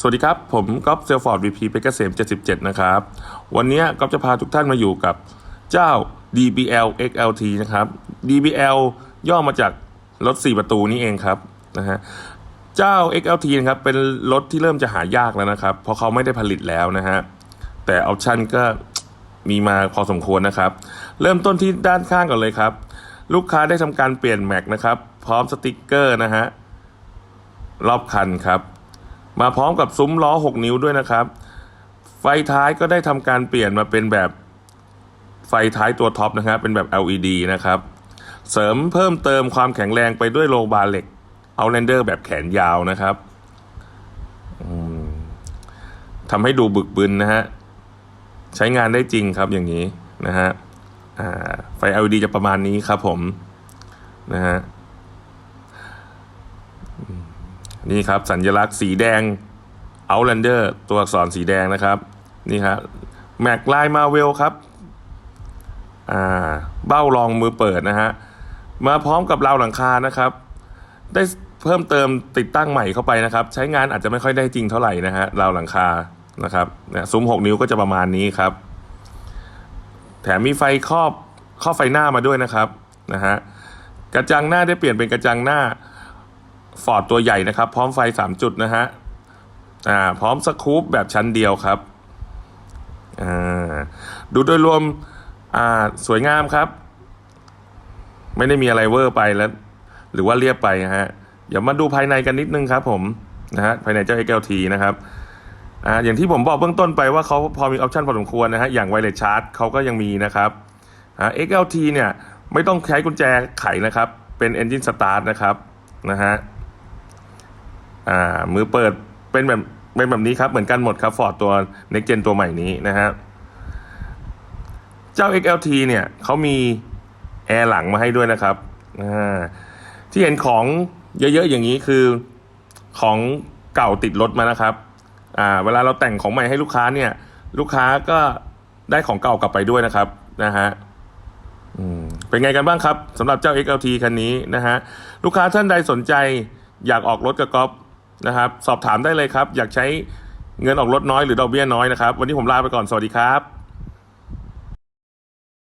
สวัสดีครับ ผมก๊อฟเซลฟอร์ดวีพีเพชรเกษม 77 นะครับ วันนี้ก๊อฟจะพาทุกท่านมาอยู่กับเจ้า DBL XLT นะครับ DBL ย่อมาจากรถ 4 ประตูนี่เองครับนะฮะเจ้า XLT นะครับเป็นรถที่เริ่มจะหายากแล้วนะครับ เพราะเขาไม่ได้ผลิตแล้วนะฮะแต่ออปชั่นก็มีมาพอสมควรนะครับ เริ่มต้นที่ด้านข้างก่อนเลยครับ ลูกค้าได้ทำการเปลี่ยนแม็กนะครับ พร้อมสติกเกอร์นะฮะรอบคันครับ มาพร้อมกับซุ้มล้อ 6 นิ้วด้วยนะครับ ไฟท้ายก็ได้ทำการเปลี่ยนมาเป็นแบบไฟท้ายตัวท็อปนะครับ เป็นแบบ LED นะครับ เสริมเพิ่มเติมความแข็งแรงไปด้วยโลบาร์เหล็กเอาแลนเดอร์แบบแขนยาวนะครับทำให้ดูบึกบึนนะฮะ ใช้งานได้จริงครับอย่างนี้นะฮะไฟ LED จะประมาณนี้ครับผมนะฮะ นี่ครับสัญลักษณ์สีแดง Outlander ตัวอักษรสีแดงนะครับ นี่ครับแม็กลมาเวลครับอ่าเบ้ารองมือเปิดนะฮะ มาพร้อมกับราวหลังคานะครับ ได้เพิ่มเติมติดตั้งใหม่เข้าไปนะครับ ใช้งานอาจจะไม่ค่อยได้จริงเท่าไหร่นะฮะราวหลังคานะครับเนี่ยซุ้ม 6 นิ้วก็จะประมาณนี้ครับ แถมมีไฟครอบครอบไฟหน้ามาด้วยนะครับนะฮะกระจังหน้าได้เปลี่ยนเป็นกระจังหน้า ฟอร์ดตัวใหญ่นะครับ พร้อมไฟ 3 จุดนะฮะอ่าพร้อมสกู๊ปแบบชั้นเดียวครับอ่าดูโดยรวมอ่าสวยงามครับ ไม่ได้มีอะไรเวอร์ไปแล้ว หรือว่าเรียบไปนะฮะเดี๋ยวมาดูภายในกันนิดนึงครับผมนะฮะภายในเจ้า XLT นะครับอ่าอย่างที่ผมบอกเบื้องต้นไปว่าเขาพอมีออปชันพอสมควรนะฮะอย่างไวเลสชาร์จเขาก็ยังมีนะครับอ่า XLT เนี่ยไม่ต้องใช้กุญแจไขนะครับ เป็น Engine Start นะครับนะฮะ อ่ามือเปิดเป็นแบบเป็นแบบนี้ครับ เหมือนกันหมดครับฟอร์ดตัว Next Gen ตัวใหม่นี้นะฮะเจ้า XLT เนี่ยเขามีแอร์หลังมาให้ด้วยนะครับอ่าที่เห็นของเยอะๆอย่างนี้คือของเก่าติดรถมานะครับอ่าเวลาเราแต่งของใหม่ให้ลูกค้าเนี่ย ลูกค้าก็ได้ของเก่ากลับไปด้วยนะครับนะฮะอืมเป็นไงกันบ้างครับสำหรับเจ้า XLT คันนี้นะฮะลูกค้าท่านใดสนใจอยากออกรถกับก๊อฟ นะครับ สอบถามได้เลยครับ อยากใช้เงินออกรถน้อยหรือดอกเบี้ยน้อยนะครับ วันนี้ผมลาไปก่อน สวัสดีครับ